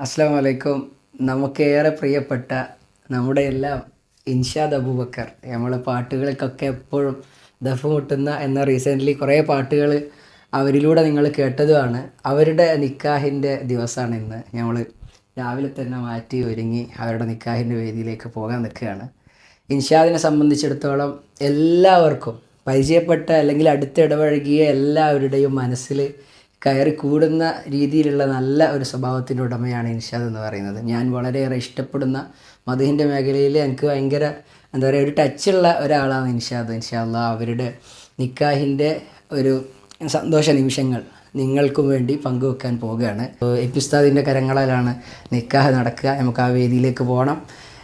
അസ്സാം വലൈക്കും നമുക്കേറെ പ്രിയപ്പെട്ട നമ്മുടെ എല്ലാം ഇൻഷാദ് അബൂബക്കർ. നമ്മൾ പാട്ടുകൾക്കൊക്കെ എപ്പോഴും ദഫ് മുട്ടുന്ന എന്ന റീസെന്റ്ലി കുറേ പാട്ടുകൾ അവരിലൂടെ നിങ്ങൾ കേട്ടതുമാണ്. അവരുടെ നിക്കാഹിന്റെ ദിവസമാണ് ഇന്ന്. ഞങ്ങൾ രാവിലെ തന്നെ മാറ്റി ഒരുങ്ങി അവരുടെ നിക്കാഹിന്റെ വേദിയിലേക്ക് പോകാൻ നിൽക്കുകയാണ്. ഇൻഷാദിനെ സംബന്ധിച്ചിടത്തോളം എല്ലാവർക്കും പരിചയപ്പെട്ട അല്ലെങ്കിൽ അടുത്തിടപഴകിയ എല്ലാവരുടെയും മനസ്സിൽ കയറി കൂടുന്ന രീതിയിലുള്ള നല്ല ഒരു സ്വഭാവത്തിന്റെ ഉടമയാണ് ഇൻഷാദ് എന്ന് പറയുന്നത്. ഞാൻ വളരെയേറെ ഇഷ്ടപ്പെടുന്ന മധുവിന്റെ മേഖലയിൽ എനിക്ക് ഭയങ്കര എന്താ പറയുക ഒരു ടച്ചുള്ള ഒരാളാണ് ഇൻഷാദ്. ഇൻഷാല്ല അവരുടെ നിക്കാഹിന്റെ ഒരു സന്തോഷ നിമിഷങ്ങൾ നിങ്ങൾക്കും വേണ്ടി പങ്കുവെക്കാൻ പോവുകയാണ്. എപ്പിസ്താദിന്റെ കരങ്ങളിലാണ് നിക്കാഹ് നടക്കുക. നമുക്ക് ആ വേദിയിലേക്ക് പോകണം.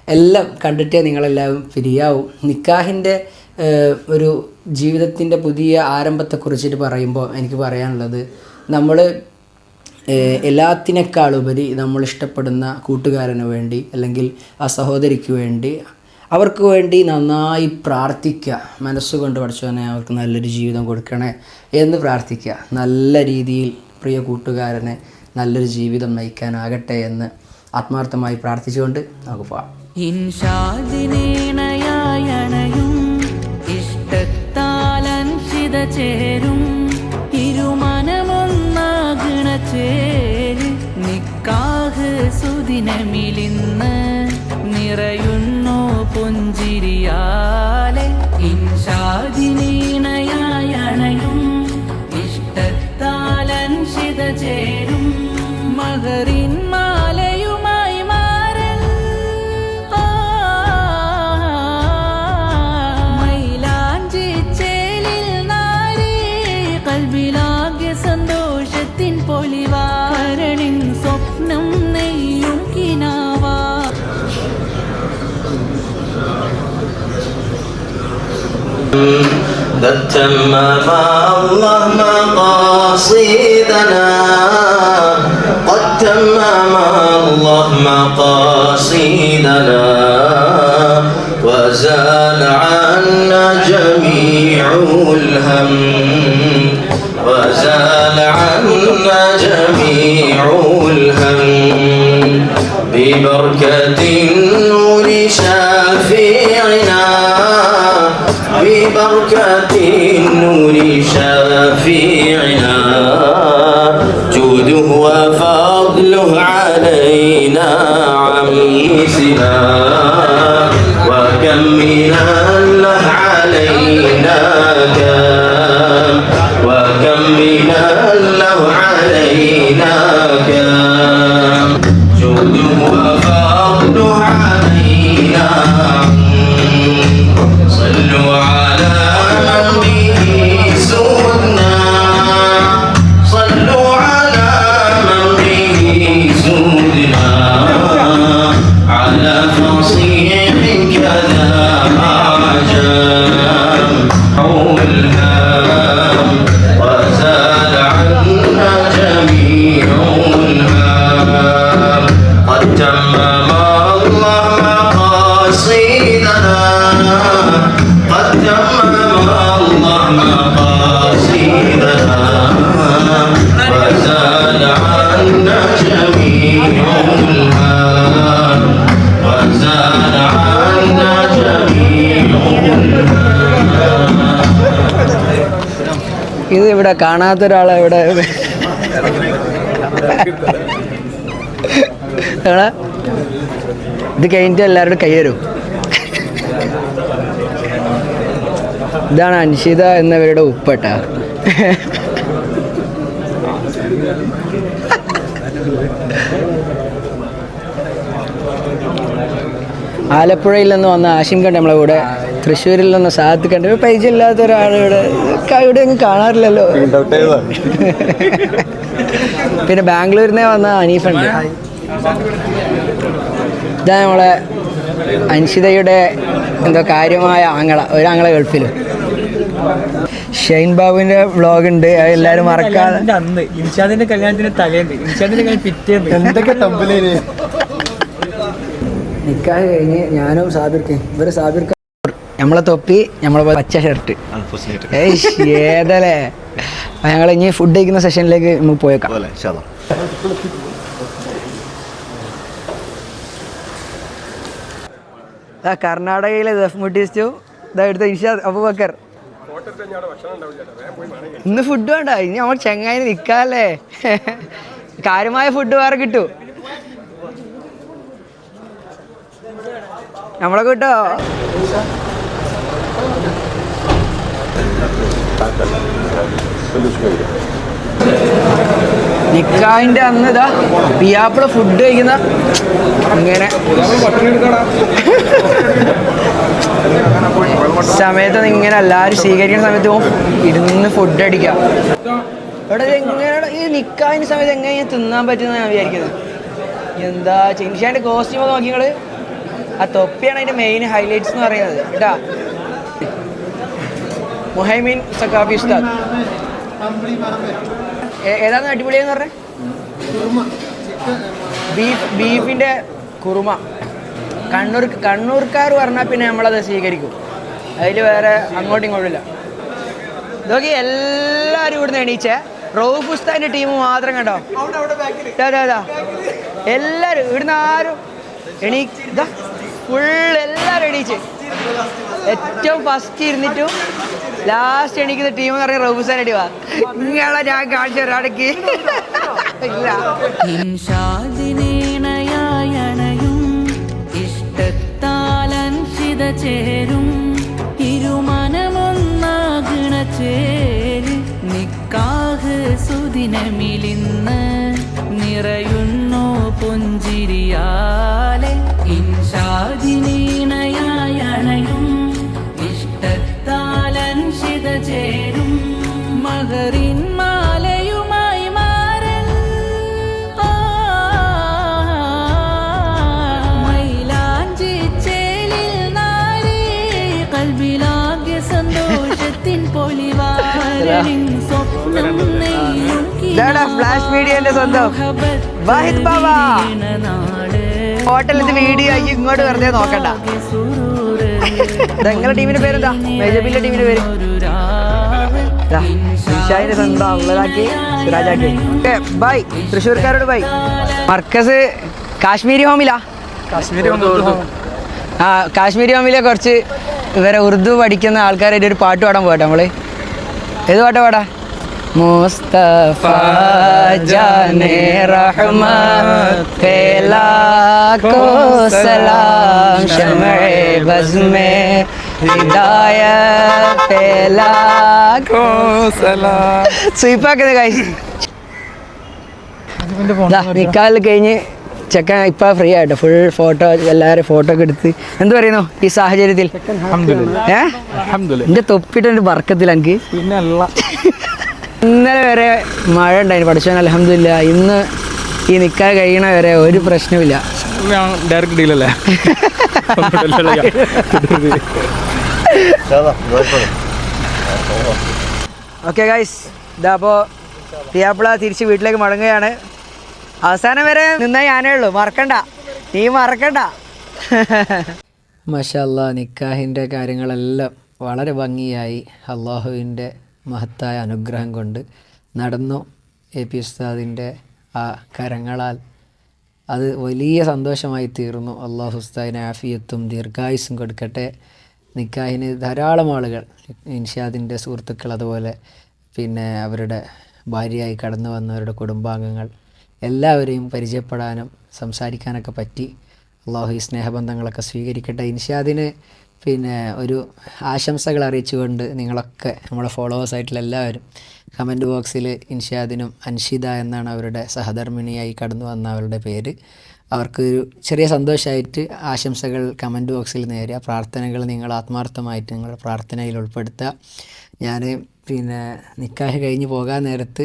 എല്ലാം കണ്ടിട്ടേ നിങ്ങളെല്ലാവരും പിരിയാവും. നിക്കാഹിന്റെ ഒരു ജീവിതത്തിന്റെ പുതിയ ആരംഭത്തെക്കുറിച്ചിട്ട് പറയുമ്പോൾ എനിക്ക് പറയാനുള്ളത് നമ്മൾ എല്ലാത്തിനേക്കാളുപരി നമ്മൾ ഇഷ്ടപ്പെടുന്ന കൂട്ടുകാരന് വേണ്ടി അല്ലെങ്കിൽ ആ സഹോദരിക്ക് വേണ്ടി അവർക്ക് വേണ്ടി നന്നായി പ്രാർത്ഥിക്കുക. മനസ്സുകൊണ്ട് പഠിച്ചവനെ അവർക്ക് നല്ലൊരു ജീവിതം കൊടുക്കണേ എന്ന് പ്രാർത്ഥിക്കുക. നല്ല രീതിയിൽ പ്രിയ കൂട്ടുകാരനെ നല്ലൊരു ജീവിതം നയിക്കാനാകട്ടെ എന്ന് ആത്മാർത്ഥമായി പ്രാർത്ഥിച്ചുകൊണ്ട് നമുക്ക് ഇൻഷാദിനേണയായണയും ഇഷ്ടത്താലൻഷിത ചേരും സുദിനമിലിന്ന് നിറയുന്നു പുഞ്ചിരിയാലെ ഇൻഷാദിനീണയായണയും ഇഷ്ടത്താലൻഷിത ചേരും മകരിൻ قد تمم الله مقاصدنا. قد تمم الله مقاصدنا. وزال عنا جميع الهم. واغلظ علينا عن يسنا وكم ഇത് ഇവിടെ കാണാത്ത ഒരാളെ ഇവിടെ ഇത് കഴിഞ്ഞിട്ട് എല്ലാവരുടെ കൈ തരും. ഇതാണ് അൻഷിത എന്നവരുടെ ഉപ്പട്ട. ആലപ്പുഴയിൽ നിന്ന് വന്ന ആഷിം കണ്ട് നമ്മളെ കൂടെ. തൃശ്ശൂരിൽ നിന്ന് സാത്ത് കണ്ട്. ഒരു ഒരാളിവിടെ ഇവിടെ. അങ്ങ് കാണാറില്ലല്ലോ. പിന്നെ ബാംഗ്ലൂരിൽ നിന്ന് വന്ന അനീഫുണ്ട് ഇതാ നമ്മളെ അൻഷിതയുടെ എന്തോ കാര്യമായ ആങ്ങള ഒരു ഗൾഫിലും. ഷൈൻ ബാബുവിന്റെ വ്ലോഗ് ഉണ്ട്. എല്ലാരും മറക്കാതെ. അന്ന് ഇൻഷാദിന്റെ കല്യാണത്തിന്റെ തലേന്ന്. ഇൻഷാദിന്റെ കല്യാണം പിറ്റേന്ന്. എന്തൊക്കെ തമ്പിലേന് നിക്കാൻ കഴിഞ്ഞ് ഞാനും സാബിർക്ക് ഇവർ സാബിർക്ക് നമ്മളെ തൊപ്പി നമ്മളെ പച്ച ഷർട്ട് ഏതല്ലേ? ഞങ്ങൾ ഇനി ഫുഡ് കഴിക്കുന്ന സെഷനിലേക്ക് നമുക്ക് പോയേക്കാം. കർണാടകയിലെ ദഫ് മുട്ടിസ്റ്റു ഇതാ എടുത്ത ഇൻഷാദ് അബുബക്കർ. ഇന്ന് ഫുഡ് വേണ്ട. ഇനി നമ്മൾ ചെങ്ങായി നിൽക്കാല്ലേ കാര്യമായ ഫുഡ് വേറെ കിട്ടൂ. നമ്മളെ കിട്ടോ? നിക്കാഹിന്റെ അന്ന് ഇതാ പിയാപ്പിള ഫുഡ് കഴിക്കുന്ന ഇങ്ങനെ. സമയത്ത് ഇങ്ങനെ എല്ലാവരും സ്വീകരിക്കുന്ന സമയത്ത് ഇരുന്ന് ഫുഡ് അടിക്കാം ഇവിടെ എങ്ങനെ എങ്ങനെയാണ് ഈ നിക്കാഹിന്റെ സമയത്ത് എങ്ങനെ തിന്നാൻ പറ്റുന്ന ഞാൻ വിചാരിക്കുന്നത്? എന്താ ചിൻഷാന്റെ കോസ്റ്റ്യൂം ഒക്കെ നോക്കി നിങ്ങൾ ആ തൊപ്പിയാണ് അതിന്റെ മെയിൻ ഹൈലൈറ്റ്സ് എന്ന് പറയുന്നത്. കേട്ടാ മുഹൈമീൻ സക്കാഫി ഉസ്താദ്. ഏതാണ് അടിപൊളിയെന്ന് പറഞ്ഞേ? ബീഫ് ബീഫിന്റെ കുറുമ. കണ്ണൂർ കണ്ണൂർക്കാർ പറഞ്ഞാൽ പിന്നെ നമ്മളത് സ്വീകരിക്കും. അതിൽ വേറെ അങ്ങോട്ടും ഇങ്ങോട്ടില്ല നോക്കി എല്ലാവരും ഇവിടുന്ന് എണീച്ചേ. റൌഫ് ഉസ്താന്റെ ടീം മാത്രം കണ്ടോ? ദാ, ദാ, ദാ. എല്ലാവരും ഇവിടുന്ന് ആരും എണീ ഫുൾ എല്ലാവരും എണീച്ച്. ഏറ്റവും ഫസ്റ്റ് ഇരുന്നിട്ടും ലാസ്റ്റ് എണീക്കുന്ന ടീം എന്ന് പറഞ്ഞാൽ റൌഫ് ഉസ്താന്റെ ടീമാ ഇങ്ങളെ ഞാൻ കാണിച്ചു ഒരാടക്ക് ഇല്ല. ഇഷ്ടത്താലൻഷിത ചേരും ഇരുമനമൊന്നാകണ ചേര്. നിക്കാഹ് സുദിനമിലിന്ന് നിറയുന്നു പുഞ്ചിരിയാലെ. ഇൻഷാദിനീണയായണയും ഇഷ്ടത്താലൻ ചിത ചേരും ഫ്ലാഷ് മീഡിയന്റെ സ്വന്തം. വാഹിദ് ബാബ. ഹോട്ടലിൽ വീഡിയോ ആക്കി ഇങ്ങോട്ട് വെറുതെ നോക്കണ്ട. നിങ്ങളുടെ ടീമിന്റെ പേരെന്താ? മെജബിന്റെ ടീമിന്റെ പേര്. ദാ, ഇഷായിന്റെ സ്വന്തം അവളാക്കി സിറാജാക്കി ബൈ. തൃശ്ശൂർക്കാരോട് ബൈ. മർക്കസ് കാശ്മീരി ഹോമിലാ? കാശ്മീരി ആ കാശ്മീരി ഹോമിലെ കുറച്ച് ഇവരെ ഉറുദു പഠിക്കുന്ന ആൾക്കാരായിട്ട് ഒരു പാട്ട് പാടാൻ പോട്ടെ നമ്മൾ? ഏത് പാട്ടാ പാടാ? മുസ്തഫ ജാനേ റഹ്മത്ത് ഫേലാക്കോ സലാം ഷമേ ബസ്മേ ഹിദായത്ത് സലാം സ്വീപ്പാക്കുന്നത് കാഴ്ച നിക്കാൽ കഴിഞ്ഞ് ചെക്കൻ ഇപ്പൊ ഫ്രീ ആയിട്ട്? ഫുൾ ഫോട്ടോ എല്ലാവരും ഫോട്ടോ ഒക്കെ എടുത്ത്. എന്ത് പറയുന്നു ഈ സാഹചര്യത്തിൽ? എന്റെ തൊപ്പിട്ട് എന്റെ വർക്കത്തിൽ എനിക്ക് ഇന്നലെ വരെ മഴ ഉണ്ടായിരുന്നു പഠിച്ചവൻ അലഹമില്ല ഇന്ന് ഈ നിക്കാൻ കഴിയണ വരെ ഒരു പ്രശ്നമില്ല ഡയറക്റ്റ് ഡീലല്ലേ ഓക്കെ ഗൈസ് ഇതാ അപ്പോൾ തിയാപ്പിള തിരിച്ച് വീട്ടിലേക്ക് മടങ്ങുകയാണ്. അവസാനം വരെ നിന്ന ഞാനേ ഉള്ളൂ. മറക്കണ്ട. നീ മറക്കണ്ട. മഷല്ല നിക്കാഹിന്റെ കാര്യങ്ങളെല്ലാം വളരെ ഭംഗിയായി അള്ളാഹുവിന്റെ മഹത്തായ അനുഗ്രഹം കൊണ്ട് നടന്നു. എ പി ഉസ്താദിന്റെ ആ കരങ്ങളാൽ അത് വലിയ സന്തോഷമായി തീർന്നു. അള്ളാഹു ഉസ്താദിന് ആഫിയത്തും ദീർഘായുസും കൊടുക്കട്ടെ. നിക്കാഹിന് ധാരാളം ആളുകൾ ഇൻഷാദിന്റെ സുഹൃത്തുക്കൾ അതുപോലെ പിന്നെ അവരുടെ ഭാര്യയായി കടന്നു വന്നവരുടെ കുടുംബാംഗങ്ങൾ എല്ലാവരെയും പരിചയപ്പെടാനും സംസാരിക്കാനൊക്കെ പറ്റി. അള്ളാഹു ഈ സ്നേഹബന്ധങ്ങളൊക്കെ സ്വീകരിക്കട്ടെ. ഇൻഷാദിന് പിന്നെ ഒരു ആശംസകൾ അറിയിച്ചുകൊണ്ട് നിങ്ങളൊക്കെ നമ്മുടെ ഫോളോവേഴ്സ് ആയിട്ടുള്ള എല്ലാവരും കമന്റ് ബോക്സിൽ ഇൻഷാദിനും അൻഷിത എന്നാണ് അവരുടെ സഹധർമ്മിണിയായി കടന്നു വന്ന അവരുടെ പേര്. അവർക്ക് ഒരു ചെറിയ സന്തോഷമായിട്ട് ആശംസകൾ കമന്റ് ബോക്സിൽ നേരുക. പ്രാർത്ഥനകൾ നിങ്ങൾ ആത്മാർത്ഥമായിട്ട് നിങ്ങളുടെ പ്രാർത്ഥനയിൽ ഉൾപ്പെടുത്തുക. ഞാൻ പിന്നെ നിക്കാഹ് കഴിഞ്ഞ് പോകാൻ നേരത്ത്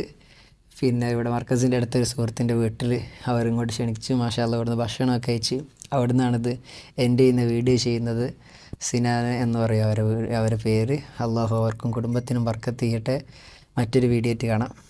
പിന്നെ ഇവിടെ മർക്കസിന്റെ അടുത്തൊരു സുഹൃത്തിന്റെ വീട്ടിൽ അവരിങ്ങോട്ട് ക്ഷണിച്ചു. മാഷാല്ല അവിടുന്ന് ഭക്ഷണമൊക്കെ കഴിച്ച് അവിടെ നിന്നാണിത് എന്റെ ഇന്ന് വീഡിയോ ചെയ്യുന്നത്. സിനാന എന്ന് പറയും അവരെ അവരുടെ അവരെ പേര്. അള്ളാഹു അവർക്കും കുടുംബത്തിനും ചെയ്യട്ടെ. മറ്റൊരു വീഡിയോ ആയിട്ട് കാണാം.